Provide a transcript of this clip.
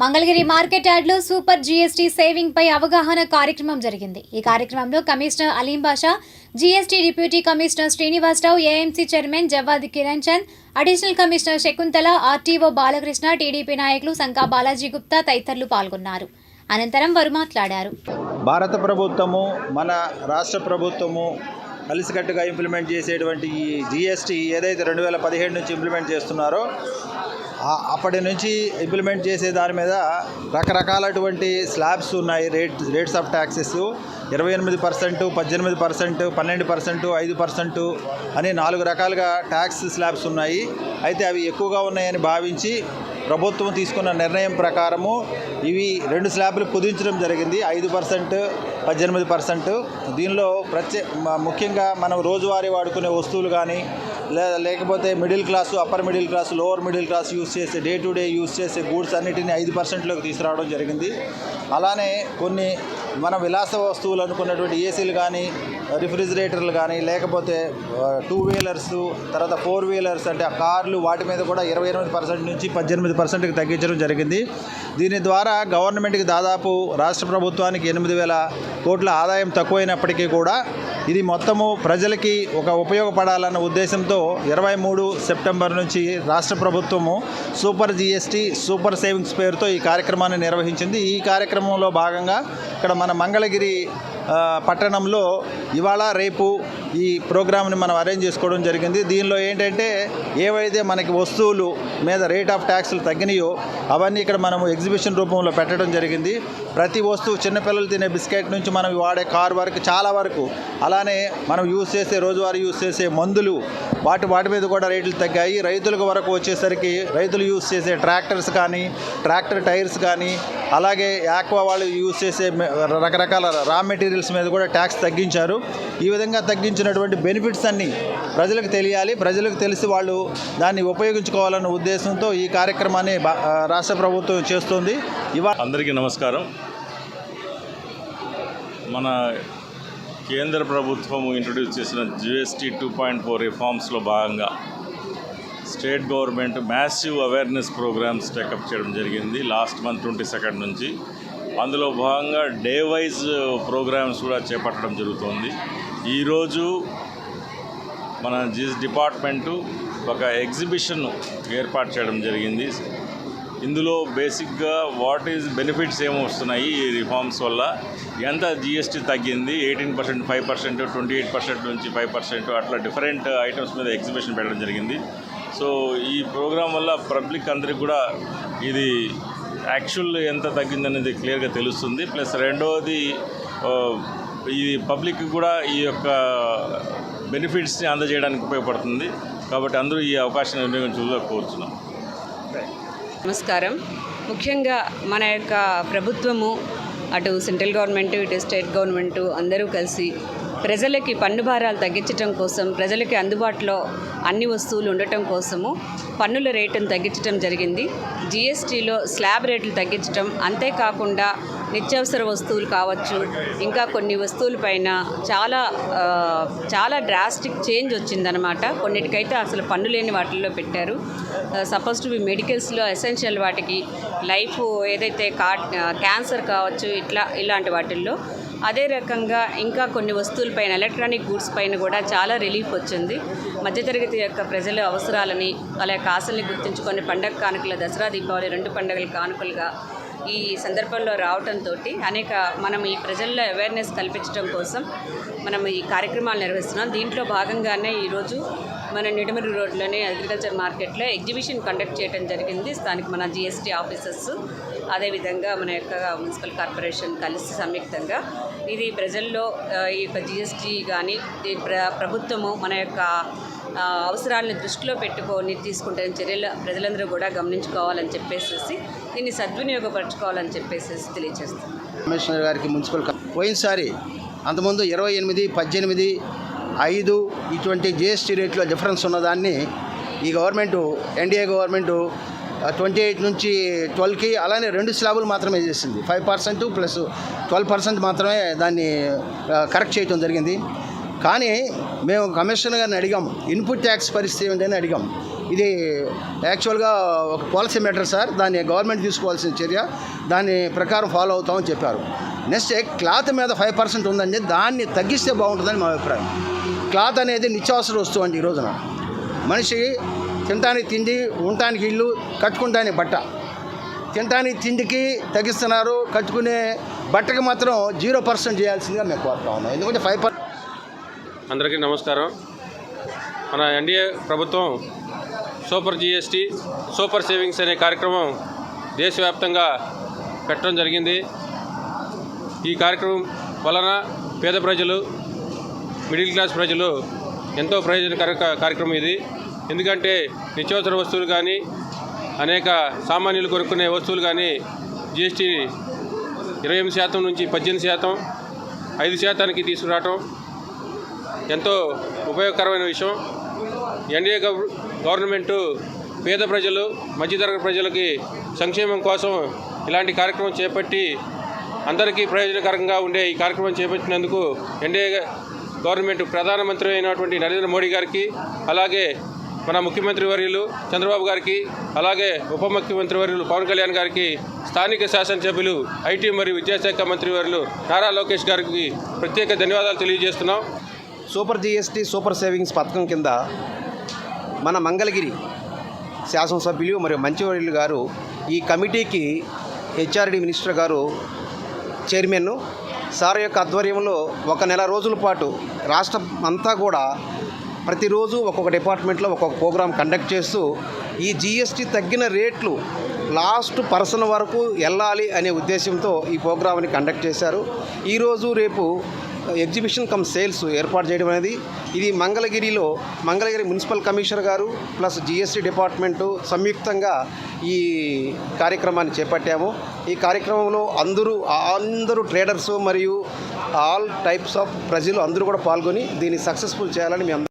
Mangalagiri market యార్డ్లో super GST saving పై అవగాహన కార్యక్రమం జరిగింది. ఈ కార్యక్రమంలో commissioner Aleem Basha GST deputy commissioner Srinivasarao AMC chairman Jawad Kiran Chand additional commissioner Shakuntala RTO Balakrishna TDP నాయకులు సంకా బాలాజీ గుప్తా తదితరులు పాల్గొన్నారు. అనంతరం వారు మాట్లాడారు. భారత ప్రభుత్వము మన రాష్ట్ర ప్రభుత్వము కలిసికట్టుగా ఇంప్లిమెంట్ చేసేటువంటి ఈ జిఎస్టీ ఏదైతే రెండు వేల పదిహేడు నుంచి ఇంప్లిమెంట్ చేస్తున్నారో అప్పటి నుంచి ఇంప్లిమెంట్ చేసే దాని మీద రకరకాలటువంటి స్లాబ్స్ ఉన్నాయి రేట్ రేట్స్ ఆఫ్ ట్యాక్సెస్ ఇరవై ఎనిమిది పర్సెంట్ పద్దెనిమిది పర్సెంట్ పన్నెండు పర్సెంట్ ఐదు పర్సెంట్ అని నాలుగు రకాలుగా ట్యాక్స్ స్లాబ్స్ ఉన్నాయి. అయితే అవి ఎక్కువగా ఉన్నాయని భావించి ప్రభుత్వం తీసుకున్న నిర్ణయం ప్రకారము ఇవి రెండు స్లాబ్లు కుదించడం జరిగింది. ఐదు పర్సెంట్ పద్దెనిమిది పర్సెంట్. దీనిలో ప్రత్యే ముఖ్యంగా మనం రోజువారీ వాడుకునే వస్తువులు కానీ లే లేకపోతే middle class upper middle class lower middle class use చేసే డే టు డే యూస్ చేసే గూడ్స్ అన్నిటిని ఐదు పర్సెంట్లోకి తీసుకురావడం జరిగింది. అలానే కొన్ని మన విలాస వస్తువులు అనుకున్నటువంటి ఏసీలు కానీ రిఫ్రిజిరేటర్లు కానీ లేకపోతే టూ వీలర్స్ తర్వాత ఫోర్ వీలర్స్ అంటే ఆ కార్లు వాటి మీద కూడా ఇరవై ఎనిమిది పర్సెంట్ నుంచి పద్దెనిమిది పర్సెంట్కి తగ్గించడం జరిగింది. దీని ద్వారా గవర్నమెంట్కి దాదాపు రాష్ట్ర ప్రభుత్వానికి ఎనిమిది వేల కోట్ల ఆదాయం తక్కువైనప్పటికీ కూడా ఇది మొత్తము ప్రజలకి ఒక ఉపయోగపడాలన్న ఉద్దేశంతో ఇరవై మూడు సెప్టెంబర్ నుంచి రాష్ట్ర ప్రభుత్వము సూపర్ జిఎస్టీ సూపర్ సేవింగ్స్ పేరుతో ఈ కార్యక్రమాన్ని నిర్వహించింది. ఈ కార్యక్రమంలో భాగంగా ఇక్కడ మన మంగళగిరి పట్టణంలో ఇవాళ రేపు ఈ ప్రోగ్రామ్ని మనం అరేంజ్ చేసుకోవడం జరిగింది. దీనిలో ఏంటంటే ఏవైతే మనకి వస్తువులు మీద రేట్ ఆఫ్ ట్యాక్స్లు తగ్గినాయో అవన్నీ ఇక్కడ మనం ఎగ్జిబిషన్ రూపంలో పెట్టడం జరిగింది. ప్రతి వస్తువు చిన్నపిల్లలు తినే బిస్కెట్ నుంచి మనం వాడే కార్ వరకు చాలా వరకు అలానే మనం యూస్ చేసే రోజువారీ యూస్ చేసే మందులు వాటి వాటి మీద కూడా రేట్లు తగ్గాయి. రైతులకు వరకు వచ్చేసరికి రైతులు యూస్ చేసే ట్రాక్టర్స్ కానీ ట్రాక్టర్ టైర్స్ కానీ అలాగే యాక్వా వాళ్ళు యూస్ చేసే రకరకాల రా మెటీరియల్స్ మీద కూడా ట్యాక్స్ తగ్గించారు. ఈ విధంగా తగ్గించినటువంటి బెనిఫిట్స్ అన్నీ ప్రజలకు తెలియాలి. ప్రజలకు తెలిసి వాళ్ళు దాన్ని ఉపయోగించుకోవాలన్న ఉద్దేశంతో ఈ కార్యక్రమాన్ని బా- రాష్ట్ర ప్రభుత్వం చేస్తుంది. ఇవా అందరికీ నమస్కారం. మన కేంద్ర ప్రభుత్వం ఇంట్రొడ్యూస్ చేసిన జిఎస్టీ టూ పాయింట్ ఫోర్ రిఫార్మ్స్లో భాగంగా state government massive awareness programmes take up చేయడం జరిగింది. లాస్ట్ మంత్ ట్వంటీ సెకండ్ నుంచి. అందులో భాగంగా డే వైజ్ ప్రోగ్రామ్స్ కూడా చేపట్టడం జరుగుతుంది. ఈరోజు మన జిఎస్ డిపార్ట్మెంటు ఒక ఎగ్జిబిషన్ ఏర్పాటు చేయడం జరిగింది. ఇందులో బేసిక్గా వాట్ ఈజ్ బెనిఫిట్స్ ఏమి వస్తున్నాయి ఈ రిఫార్మ్స్ వల్ల. ఎంత జిఎస్టీ తగ్గింది? Eighteen percent five percent twenty eight percent నుంచి ఫైవ్ పర్సెంట్ అట్లా డిఫరెంట్ ఐటమ్స్ మీద ఎగ్జిబిషన్ పెట్టడం జరిగింది. సో ఈ ప్రోగ్రాం వల్ల పబ్లిక్ అందరికి కూడా ఇది యాక్చువల్ ఎంత తగ్గిందనేది క్లియర్గా తెలుస్తుంది. ప్లస్ రెండవది ఈ పబ్లిక్ కూడా ఈ యొక్క బెనిఫిట్స్ని అందజేయడానికి ఉపయోగపడుతుంది. కాబట్టి అందరూ ఈ అవకాశాన్ని వినియోగించుకోవాలని కోరుతున్నాం నమస్కారం. ముఖ్యంగా మన యొక్క ప్రభుత్వము అటు సెంట్రల్ గవర్నమెంట్ ఇటు స్టేట్ గవర్నమెంట్ అందరూ కలిసి ప్రజలకి పన్ను భారాలు తగ్గించడం కోసం ప్రజలకి అందుబాటులో అన్ని వస్తువులు ఉండటం కోసము పన్నుల రేటును తగ్గించడం జరిగింది. జిఎస్టీలో స్లాబ్ రేట్లు తగ్గించడం అంతేకాకుండా నిత్యావసర వస్తువులు కావచ్చు ఇంకా కొన్ని వస్తువులపైన చాలా చాలా డ్రాస్టిక్ చేంజ్ వచ్చిందనమాట కొన్నిటికైతే అసలు పన్ను లేని వాటిల్లో పెట్టారు. సపోజ్ టు బి మెడికల్స్లో ఎసెన్షియల్ వాటికి లైఫ్ ఏదైతే కా క్యాన్సర్ కావచ్చు ఇట్లా ఇలాంటి వాటిల్లో అదే రకంగా ఇంకా కొన్ని వస్తువులపైన ఎలక్ట్రానిక్ గూడ్స్ పైన కూడా చాలా రిలీఫ్ వచ్చింది. మధ్యతరగతి యొక్క ప్రజల అవసరాలని వాళ్ళ యొక్క ఆశల్ని గుర్తుంచుకొని పండగ కానుకల దసరా దీపావళి రెండు పండుగల కానుకలుగా ఈ సందర్భంలో రావడంతో అనేక మనం ఈ ప్రజల్లో అవేర్నెస్ కల్పించడం కోసం మనం ఈ కార్యక్రమాలు నిర్వహిస్తున్నాం. దీంట్లో భాగంగానే ఈరోజు మన నిడమరి రోడ్లోనే అగ్రికల్చర్ మార్కెట్లో ఎగ్జిబిషన్ కండక్ట్ చేయడం జరిగింది. స్థానిక మన జిఎస్టీ ఆఫీసర్స్ అదేవిధంగా మన యొక్క మున్సిపల్ కార్పొరేషన్ కలిసి సంయుక్తంగా ఇది ప్రజల్లో ఈ యొక్క జిఎస్టీ కానీ ఈ ప్ర ప్రభుత్వము మన యొక్క అవసరాలను దృష్టిలో పెట్టుకొని తీసుకుంటున్న చర్యలు ప్రజలందరూ కూడా గమనించుకోవాలని చెప్పేసి దీన్ని సద్వినియోగపరచుకోవాలని చెప్పేసి తెలియజేస్తాం కమిషనర్ గారికి మున్సిపల్ పోయినసారి అంతకుముందు ఇరవై ఎనిమిది పద్దెనిమిది ఐదు ఇటువంటి జిఎస్టీ రేట్లో డిఫరెన్స్ ఉన్నదాన్ని ఈ government NDA government twenty eight నుంచి ట్వెల్వ్కి అలానే రెండు స్లాబులు మాత్రమే చేసింది. Five percent plus twelve percent మాత్రమే దాన్ని కరెక్ట్ చేయటం జరిగింది. కానీ మేము కమిషనర్ గారిని అడిగాం ఇన్పుట్ ట్యాక్స్ పరిస్థితి ఏంటని అడిగాం. ఇది యాక్చువల్గా ఒక పాలసీ మ్యాటర్ సార్ దాన్ని గవర్నమెంట్ తీసుకోవాల్సిన చర్య దాని ప్రకారం ఫాలో అవుతామని చెప్పారు. నెక్స్ట్ క్లాత్ మీద ఫైవ్ పర్సెంట్ ఉందండి దాన్ని తగ్గిస్తే బాగుంటుందని మా అభిప్రాయం. క్లాత్ అనేది నిత్యావసర వస్తువు అండి ఈ రోజున. మనిషి తినటానికి తిండి ఉండటానికి ఇల్లు కట్టుకుంటానికి బట్ట. తినటానికి తిండికి తగ్గిస్తున్నారు కట్టుకునే బట్టకి మాత్రం జీరో పర్సెంట్ చేయాల్సిందిగా మేము కోరుతా ఉన్నాం. ఎందుకంటే ఫైవ్ పర్సెంట్ అందరికీ నమస్కారం. మన ఎన్డీఏ ప్రభుత్వం సూపర్ జిఎస్టీ సూపర్ సేవింగ్స్ అనే కార్యక్రమం దేశవ్యాప్తంగా పెట్టడం జరిగింది. ఈ కార్యక్రమం వలన పేద ప్రజలు మిడిల్ క్లాస్ ప్రజలు ఎంతో ప్రయోజనకర కార్యక్రమం ఇది. ఎందుకంటే నిత్యావసర వస్తువులు కానీ అనేక సామాన్యులు కొనుక్కునే వస్తువులు కానీ జిఎస్టీ ఇరవై ఎనిమిది శాతం నుంచి పద్దెనిమిది శాతం ఐదు శాతానికి తీసుకురావటం ఎంతో ఉపయోగకరమైన విషయం. ఎన్డీఏ గవర్నమెంటు పేద ప్రజలు మధ్యతరగతి ప్రజలకి సంక్షేమం కోసం ఇలాంటి కార్యక్రమం చేపట్టి అందరికీ ప్రయోజనకరంగా ఉండే ఈ కార్యక్రమం చేపట్టినందుకు ఎన్డీఏ గవర్నమెంట్ ప్రధానమంత్రి అయినటువంటి నరేంద్ర మోడీ గారికి అలాగే మన ముఖ్యమంత్రి వర్యులు చంద్రబాబు గారికి అలాగే ఉప ముఖ్యమంత్రి వర్యులు పవన్ కళ్యాణ్ గారికి స్థానిక శాసనసభ్యులు ఐటీ మరియు విద్యాశాఖ మంత్రి వర్యులు నారా లోకేష్ గారికి ప్రత్యేక ధన్యవాదాలు తెలియజేస్తున్నాం. సూపర్ జిఎస్టీ సూపర్ సేవింగ్స్ పథకం కింద మన మంగళగిరి శాసనసభ్యులు మరియు మంత్రివర్యులు గారు ఈ కమిటీకి హెచ్ఆర్డి మినిస్టర్ గారు చైర్మన్ సార్ యొక్క ఆధ్వర్యంలో ఒక నెల రోజుల పాటు రాష్ట్రం అంతా కూడా ప్రతిరోజు ఒక్కొక్క డిపార్ట్మెంట్లో ఒక్కొక్క ప్రోగ్రాం కండక్ట్ చేస్తూ ఈ జిఎస్టీ తగ్గిన రేట్లు లాస్ట్ పర్సన్ వరకు వెళ్ళాలి అనే ఉద్దేశంతో ఈ ప్రోగ్రామ్ని కండక్ట్ చేశారు. ఈరోజు రేపు ఎగ్జిబిషన్ కమ్ సేల్స్ ఏర్పాటు చేయడం అనేది. ఇది మంగళగిరిలో మంగళగిరి మున్సిపల్ కమిషనర్ గారు ప్లస్ జిఎస్టీ డిపార్ట్మెంటు సంయుక్తంగా ఈ కార్యక్రమాన్ని చేపట్టాము. ఈ కార్యక్రమంలో అందరూ అందరూ ట్రేడర్స్ మరియు ఆల్ టైప్స్ ఆఫ్ ప్రజలు అందరూ కూడా పాల్గొని దీన్ని సక్సెస్ఫుల్ చేయాలని మేము